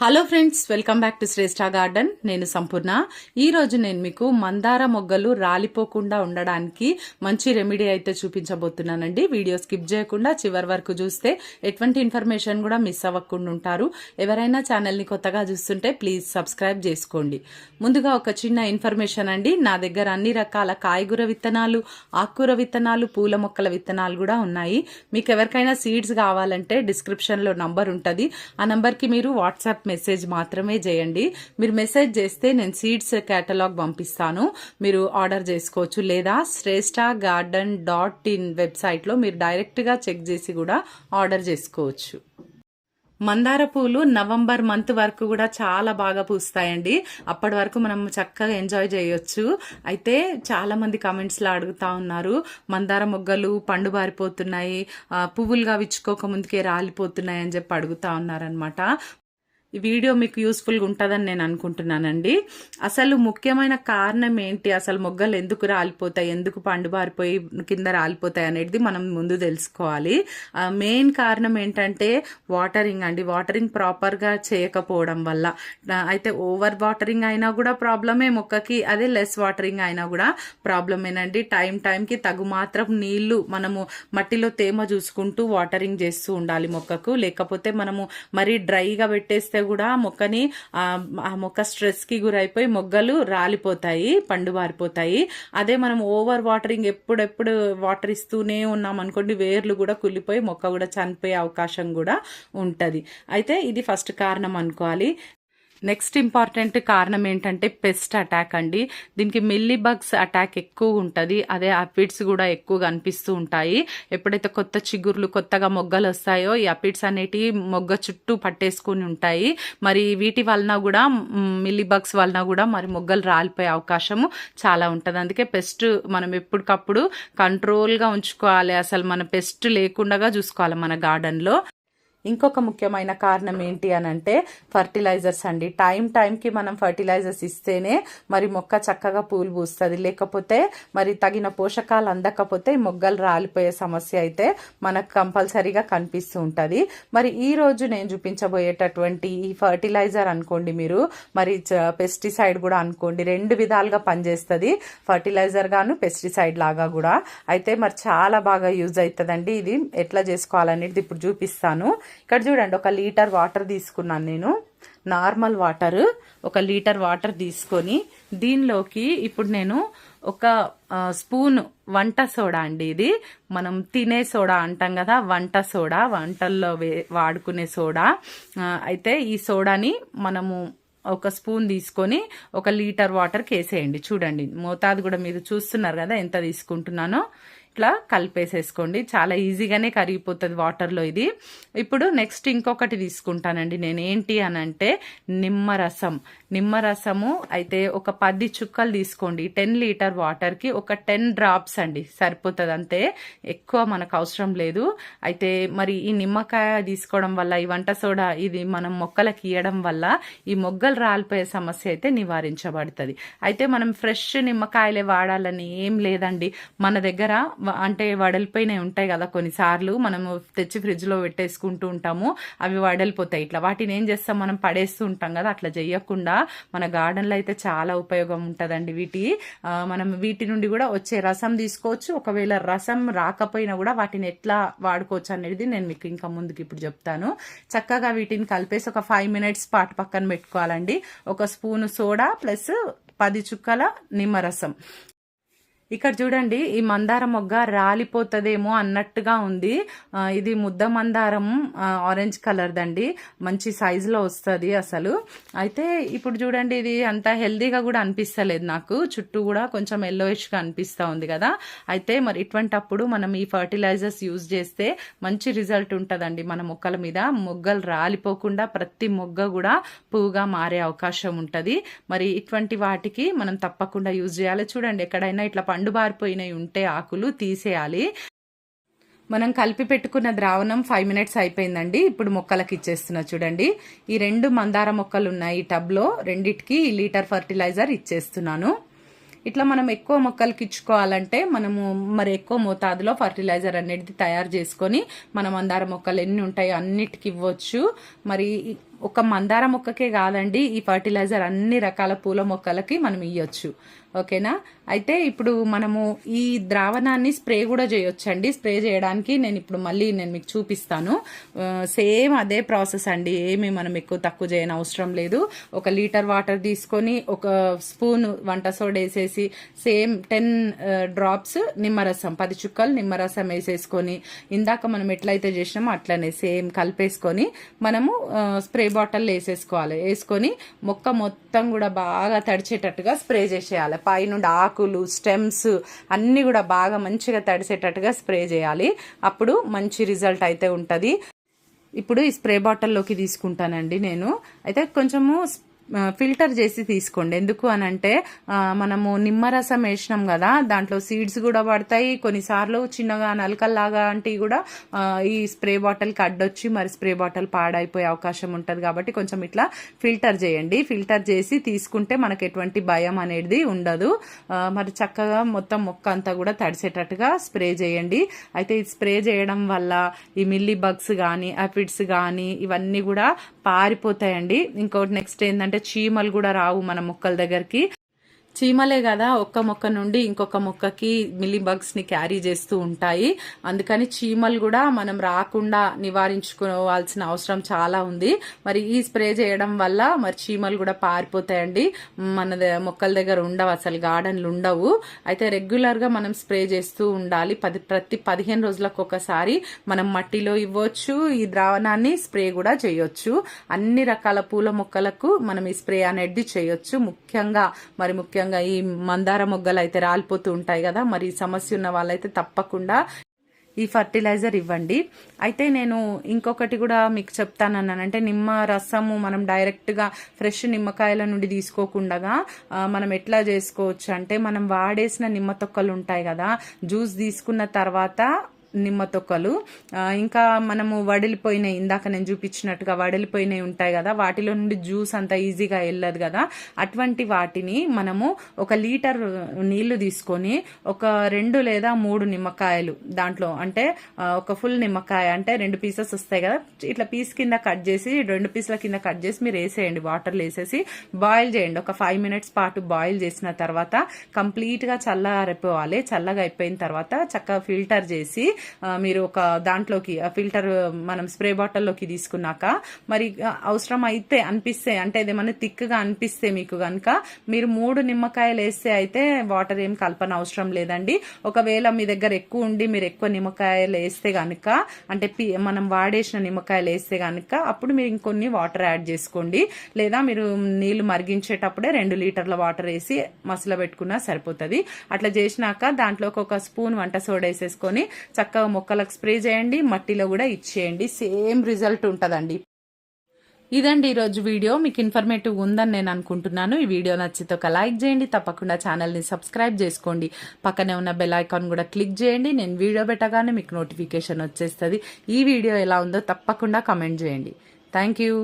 Hello friends welcome back to Shreshtha garden నేను సంపూర్ణ. ఈ రోజు నేను మీకు మందార మొగ్గలు రాలిపోకుండా ఉండడానికి మంచి రెమెడీ అయితే చూపించబోతున్నానండి. వీడియో స్కిప్ చేయకుండా చివరి వరకు చూస్తే ఎటువంటి ఇన్ఫర్మేషన్ కూడా మిస్ అవ్వకుండా ఉంటారు. ఎవరైనా ఛానల్ని కొత్తగా చూస్తుంటే ప్లీజ్ సబ్స్క్రైబ్ చేసుకోండి. ముందుగా ఒక చిన్న ఇన్ఫర్మేషన్ అండి. నా దగ్గర అన్ని రకాల కాయగూర విత్తనాలు ఆకుకూర విత్తనాలు పూల మొక్కల విత్తనాలు కూడా ఉన్నాయి. మీకు ఎవరికైనా సీడ్స్ కావాలంటే డిస్క్రిప్షన్లో నంబర్ ఉంటుంది. ఆ నంబర్కి మీరు వాట్సాప్ మెసేజ్ మాత్రమే చేయండి. మీరు మెసేజ్ చేస్తే నేను సీడ్స్ కేటలాగ్ పంపిస్తాను. మీరు ఆర్డర్ చేసుకోవచ్చు. లేదా శ్రేష్ఠ గార్డెన్ డాట్ ఇన్ వెబ్సైట్లో మీరు డైరెక్ట్గా చెక్ చేసి కూడా ఆర్డర్ చేసుకోవచ్చు. మందార పూలు నవంబర్ మంత్ వరకు కూడా చాలా బాగా పూస్తాయండి. అప్పటి వరకు మనం చక్కగా ఎంజాయ్ చేయొచ్చు. అయితే చాలా మంది కామెంట్స్ అడుగుతా ఉన్నారు. మందార మొగ్గలు పండు బారిపోతున్నాయి. పువ్వులుగా విచ్చుకోక ముందుకే రాలిపోతున్నాయి అని చెప్పి అడుగుతా ఉన్నారనమాట వీడియో మీకు యూస్ఫుల్గా ఉంటుందని నేను అనుకుంటున్నానండి. అసలు ముఖ్యమైన కారణం ఏంటి? అసలు మొగ్గలు ఎందుకు రాలిపోతాయి? ఎందుకు పండుబారిపోయి కింద రాలిపోతాయి అనేది మనం ముందు తెలుసుకోవాలి. మెయిన్ కారణం ఏంటంటే వాటరింగ్ అండి. వాటరింగ్ ప్రాపర్గా చేయకపోవడం వల్ల. అయితే ఓవర్ వాటరింగ్ అయినా కూడా ప్రాబ్లమే మొక్కకి. అదే లెస్ వాటరింగ్ అయినా కూడా ప్రాబ్లమేనండి టైం టైంకి తగు మాత్రం నీళ్ళు మనము మట్టిలో తేమ చూసుకుంటూ వాటరింగ్ చేస్తూ ఉండాలి మొక్కకు. లేకపోతే మనము మరీ డ్రైగా పెట్టేస్తే కూడా మొక్కని ఆ మొక్క స్ట్రెస్కి గురైపోయి మొగ్గలు రాలిపోతాయి పండు బారిపోతాయి అదే మనం ఓవర్ వాటరింగ్ ఎప్పుడెప్పుడు వాటర్ ఇస్తూనే ఉన్నాం అనుకోండి వేర్లు కూడా కుళ్ళిపోయి మొక్క కూడా చనిపోయే అవకాశం కూడా ఉంటుంది. అయితే ఇది ఫస్ట్ కారణం అనుకోవాలి. నెక్స్ట్ ఇంపార్టెంట్ కారణం ఏంటంటే పెస్ట్ అటాక్ అండి. దీనికి మిల్లీ బగ్స్ అటాక్ ఎక్కువ ఉంటుంది. అదే అపిడ్స్ కూడా ఎక్కువ కనిపిస్తూ ఉంటాయి. ఎప్పుడైతే కొత్త చిగుర్లు కొత్తగా మొగ్గలు వస్తాయో ఈ అపిడ్స్ అనేటివి మొగ్గ చుట్టూ పట్టేసుకుని ఉంటాయి. మరి వీటి వలన కూడా మిల్లీ బగ్స్ వలన కూడా మరి మొగ్గలు రాలిపోయే అవకాశము చాలా ఉంటుంది. అందుకే పెస్ట్ మనం ఎప్పటికప్పుడు కంట్రోల్గా ఉంచుకోవాలి. అసలు మన పెస్ట్ లేకుండా చూసుకోవాలి మన గార్డెన్లో. ఇంకొక ముఖ్యమైన కారణం ఏంటి అని అంటే ఫర్టిలైజర్స్ అండి. టైం టైంకి మనం ఫర్టిలైజర్స్ ఇస్తేనే మరి మొక్క చక్కగా పూలు పూస్తుంది. లేకపోతే మరి తగిన పోషకాలు అందకపోతే మొగ్గలు రాలిపోయే సమస్య అయితే మనకు కంపల్సరీగా కనిపిస్తూ ఉంటుంది. మరి ఈ రోజు నేను చూపించబోయేటటువంటి ఈ ఫర్టిలైజర్ అనుకోండి మీరు మరి పెస్టిసైడ్ కూడా అనుకోండి. రెండు విధాలుగా పనిచేస్తుంది. ఫర్టిలైజర్ గాను పెస్టిసైడ్ లాగా కూడా. అయితే మరి చాలా బాగా యూజ్ అవుతుందండి ఇది ఎట్లా చేసుకోవాలనేది ఇప్పుడు చూపిస్తాను. ఇక్కడ చూడండి ఒక లీటర్ వాటర్ తీసుకున్నాను నేను. నార్మల్ వాటర్ ఒక లీటర్ వాటర్ తీసుకొని దీనిలోకి ఇప్పుడు నేను ఒక స్పూన్ వంట సోడా అండి ఇది. మనం తినే సోడా అంటాం కదా వంట సోడా వంటల్లో వే- వాడుకునే సోడా. అయితే ఈ సోడాని మనము ఒక స్పూన్ తీసుకొని ఒక లీటర్ వాటర్కి వేసేయండి చూడండి మోతాదు కూడా మీరు చూస్తున్నారు కదా ఎంత తీసుకుంటున్నానో. ఇట్లా కలిపేసేసుకోండి. చాలా ఈజీగానే కరిగిపోతుంది వాటర్లో ఇది. ఇప్పుడు నెక్స్ట్ ఇంకొకటి తీసుకుంటానండి నేను ఏంటి అని అంటే నిమ్మరసం. నిమ్మరసము అయితే ఒక పది చుక్కలు తీసుకోండి. టెన్ లీటర్ వాటర్కి ఒక టెన్ డ్రాప్స్ అండి. సరిపోతుంది అంతే. ఎక్కువ మనకు అవసరం లేదు. అయితే మరి ఈ నిమ్మకాయ తీసుకోవడం వల్ల ఈ వంట సోడా ఇది మనం మొక్కలకి ఇవ్వడం వల్ల ఈ మొగ్గలు రాలిపోయే సమస్య అయితే నివారించబడుతుంది. అయితే మనం ఫ్రెష్ నిమ్మకాయలే వాడాలని ఏం లేదండి. మన దగ్గర అంటే వడలిపోయినవి ఉంటాయి కదా కొన్నిసార్లు. మనము తెచ్చి ఫ్రిడ్జ్లో పెట్టేసుకుంటూ ఉంటాము. అవి వడలిపోతాయి ఇట్లా. వాటిని ఏం చేస్తాం? మనం పడేస్తూ ఉంటాం కదా. అట్లా చేయకుండా మన గార్డెన్లో అయితే చాలా ఉపయోగం ఉంటుందండి వీటి. మనం వీటి నుండి కూడా వచ్చే రసం తీసుకోవచ్చు. ఒకవేళ రసం రాకపోయినా కూడా వాటిని ఎట్లా వాడుకోవచ్చు అనేది నేను మీకు ఇంకా ముందుకు ఇప్పుడు చెప్తాను. చక్కగా వీటిని కలిపేసి ఒక ఫైవ్ మినిట్స్ పాటు పక్కన పెట్టుకోవాలండి. ఒక స్పూన్ సోడా ప్లస్ పది చుక్కల నిమ్మరసం ఇక్కడ చూడండి ఈ మందార మొగ్గ రాలిపోతుందేమో అన్నట్టుగా ఉంది. ఇది ముద్ద మందారం ఆరెంజ్ కలర్ దండి. మంచి సైజులో వస్తుంది అసలు. అయితే ఇప్పుడు చూడండి ఇది అంత హెల్దీగా కూడా అనిపిస్తలేదు నాకు. చుట్టూ కూడా కొంచెం ఎల్లోయిష్గా అనిపిస్తూ ఉంది కదా. అయితే మరి ఇటువంటప్పుడు మనం ఈ ఫర్టిలైజర్స్ యూజ్ చేస్తే మంచి రిజల్ట్ ఉంటుందండి మన మొక్కల మీద. మొగ్గలు రాలిపోకుండా ప్రతి మొగ్గ కూడా పువ్వుగా మారే అవకాశం ఉంటుంది. మరి ఇటువంటి వాటికి మనం తప్పకుండా యూజ్ చేయాలి. చూడండి ఎక్కడైనా ఇట్లా పండుబారిపోయినవి ఉంటే ఆకులు తీసేయాలి. మనం కలిపి పెట్టుకున్న ద్రావణం ఫైవ్ మినిట్స్ అయిపోయిందండి. ఇప్పుడు మొక్కలకి ఇచ్చేస్తున్నా చూడండి. ఈ రెండు మందార మొక్కలు ఉన్నాయి ఈ టబ్లో. రెండిటికి ఈ లీటర్ ఫర్టిలైజర్ ఇచ్చేస్తున్నాను. ఇట్లా మనం ఎక్కువ మొక్కలకి ఇచ్చుకోవాలంటే మనము మరి ఎక్కువ మోతాదులో ఫర్టిలైజర్ అనేది తయారు చేసుకొని మనం మందార మొక్కలు ఎన్ని ఉంటాయో అన్నిటికి ఇవ్వచ్చు. మరి ఒక మందార మొక్కకే కాదండి ఈ ఫర్టిలైజర్ అన్ని రకాల పూల మొక్కలకి మనం ఇవ్వచ్చు ఓకేనా? అయితే ఇప్పుడు మనము ఈ ద్రావణాన్ని స్ప్రే కూడా చేయొచ్చండి. స్ప్రే చేయడానికి నేను ఇప్పుడు మళ్ళీ నేను మీకు చూపిస్తాను. సేమ్ అదే ప్రాసెస్ అండి. ఏమి మనం ఎక్కువ తక్కువ చేయని అవసరం లేదు. ఒక లీటర్ వాటర్ తీసుకొని ఒక స్పూన్ వంట సోడ వేసేసి సేమ్ టెన్ డ్రాప్స్ నిమ్మరసం పది చుక్కలు నిమ్మరసం వేసేసుకొని ఇందాక మనం ఎట్లయితే చేసినామో అట్లనే సేమ్ కలిపేసుకొని మనము స్ప్రే బాటిల్ వేసేసుకోవాలి. వేసుకొని మొక్క మొత్తం కూడా బాగా తడిచేటట్టుగా స్ప్రే చేసేయాలి. పైనుండి ఆకులు స్టెమ్స్ అన్నీ కూడా బాగా మంచిగా తడిసేటట్టుగా స్ప్రే చేయాలి. అప్పుడు మంచి రిజల్ట్ అయితే ఉంటుంది. ఇప్పుడు ఈ స్ప్రే బాటిల్లోకి తీసుకుంటానండి నేను. అయితే కొంచెము ఫిల్టర్ చేసి తీసుకోండి. ఎందుకు అని అంటే మనము నిమ్మరసం వేసినాం కదా దాంట్లో సీడ్స్ కూడా పడతాయి. కొన్నిసార్లు చిన్నగా నలకల్లాగా అంటే కూడా ఈ స్ప్రే బాటిల్కి అడ్డొచ్చి మరి స్ప్రే బాటిల్ పాడైపోయే అవకాశం ఉంటుంది కాబట్టి కొంచెం ఇట్లా ఫిల్టర్ చేయండి. ఫిల్టర్ చేసి తీసుకుంటే మనకు ఎటువంటి భయం అనేది ఉండదు. మరి చక్కగా మొత్తం మొక్క అంతా కూడా తడిసేటట్టుగా స్ప్రే చేయండి. అయితే ఇది స్ప్రే చేయడం వల్ల ఈ మిల్లీ బగ్స్ కానీ అఫిడ్స్ కానీ ఇవన్నీ కూడా పారిపోతాయండి. ఇంకోటి నెక్స్ట్ ఏంటంటే చీమలు కూడా రావు మన మొక్కల దగ్గరికి. చీమలే కదా ఒక్క మొక్క నుండి ఇంకొక మొక్కకి మిల్లీ బగ్స్ని క్యారీ చేస్తూ ఉంటాయి. అందుకని చీమలు కూడా మనం రాకుండా నివారించుకోవాల్సిన అవసరం చాలా ఉంది. మరి ఈ స్ప్రే చేయడం వల్ల మరి చీమలు కూడా పారిపోతాయండి. మన మొక్కల దగ్గర ఉండవు అసలు గార్డెన్లు ఉండవు. అయితే రెగ్యులర్గా మనం స్ప్రే చేస్తూ ఉండాలి. పది ప్రతి పదిహేను రోజులకు ఒకసారి మనం మట్టిలో ఇవ్వచ్చు ఈ ద్రావణాన్ని స్ప్రే కూడా చేయొచ్చు. అన్ని రకాల పూల మొక్కలకు మనం ఈ స్ప్రే అనేది చేయొచ్చు. ముఖ్యంగా మరి ముఖ్యంగా ఈ మందార మొగ్గలు అయితే రాలిపోతూ ఉంటాయి కదా మరి సమస్య ఉన్న వాళ్ళైతే తప్పకుండా ఈ ఫర్టిలైజర్ ఇవ్వండి. అయితే నేను ఇంకొకటి కూడా మీకు చెప్తానన్నాను. అంటే నిమ్మ రసము మనం డైరెక్ట్గా ఫ్రెష్ నిమ్మకాయల నుండి తీసుకోకుండా మనం ఎట్లా చేసుకోవచ్చు అంటే మనం వాడేసిన నిమ్మ తొక్కలు ఉంటాయి కదా జ్యూస్ తీసుకున్న తర్వాత నిమ్మ తొక్కలు ఇంకా మనము వడిలిపోయినాయి ఇందాక నేను చూపించినట్టుగా వడిలిపోయినవి ఉంటాయి కదా వాటిలో నుండి జ్యూస్ అంత ఈజీగా వెళ్ళదు కదా. అటువంటి వాటిని మనము ఒక లీటర్ నీళ్ళు తీసుకొని ఒక రెండు లేదా మూడు నిమ్మకాయలు దాంట్లో అంటే ఒక ఫుల్ నిమ్మకాయ అంటే రెండు పీసెస్ వస్తాయి కదా ఇట్లా పీస్ కింద కట్ చేసి రెండు పీసుల కింద కట్ చేసి మీరు వేసేయండి వాటర్లో వేసేసి బాయిల్ చేయండి. ఒక ఫైవ్ మినిట్స్ పాటు బాయిల్ చేసిన తర్వాత కంప్లీట్గా చల్లారిపోవాలి చల్లగా అయిపోయిన తర్వాత చక్కగా ఫిల్టర్ చేసి మీరు ఒక దాంట్లోకి ఫిల్టర్ మనం స్ప్రే బాటిల్లోకి తీసుకున్నాక మరి అవసరం అయితే అనిపిస్తే అంటే ఏదేమన్నా థిక్గా అనిపిస్తే మీకు కనుక మీరు మూడు నిమ్మకాయలు వేస్తే అయితే వాటర్ ఏం కలపన అవసరం లేదండి. ఒకవేళ మీ దగ్గర ఎక్కువ ఉండి మీరు ఎక్కువ నిమ్మకాయలు వేస్తే కనుక అంటే పి- మనం వాడేసిన నిమ్మకాయలు వేస్తే కనుక అప్పుడు మీరు ఇంకొన్ని వాటర్ యాడ్ చేసుకోండి. లేదా మీరు నీళ్ళు మరిగించేటప్పుడే రెండు లీటర్ల వాటర్ వేసి మసల పెట్టుకున్నా సరిపోతుంది. అట్లా చేసినాక దాంట్లోకి ఒక స్పూన్ వంట సోడా వేసేసుకొని చక్కగా మొక్కలకు స్ప్రే చేయండి మట్టిలో కూడా ఇచ్చేయండి. సేమ్ రిజల్ట్ ఉంటుందండి. ఇదండి ఈరోజు వీడియో. మీకు ఇన్ఫర్మేటివ్ ఉందని నేను అనుకుంటున్నాను. ఈ వీడియో నచ్చితే ఒక లైక్ చేయండి. తప్పకుండా ఛానల్ని సబ్స్క్రైబ్ చేసుకోండి. పక్కనే ఉన్న బెల్ ఐకాన్ కూడా క్లిక్ చేయండి. నేను వీడియో పెట్టగానే మీకు నోటిఫికేషన్ వచ్చేస్తుంది. ఈ వీడియో ఎలా ఉందో తప్పకుండా కమెంట్ చేయండి. Thank you.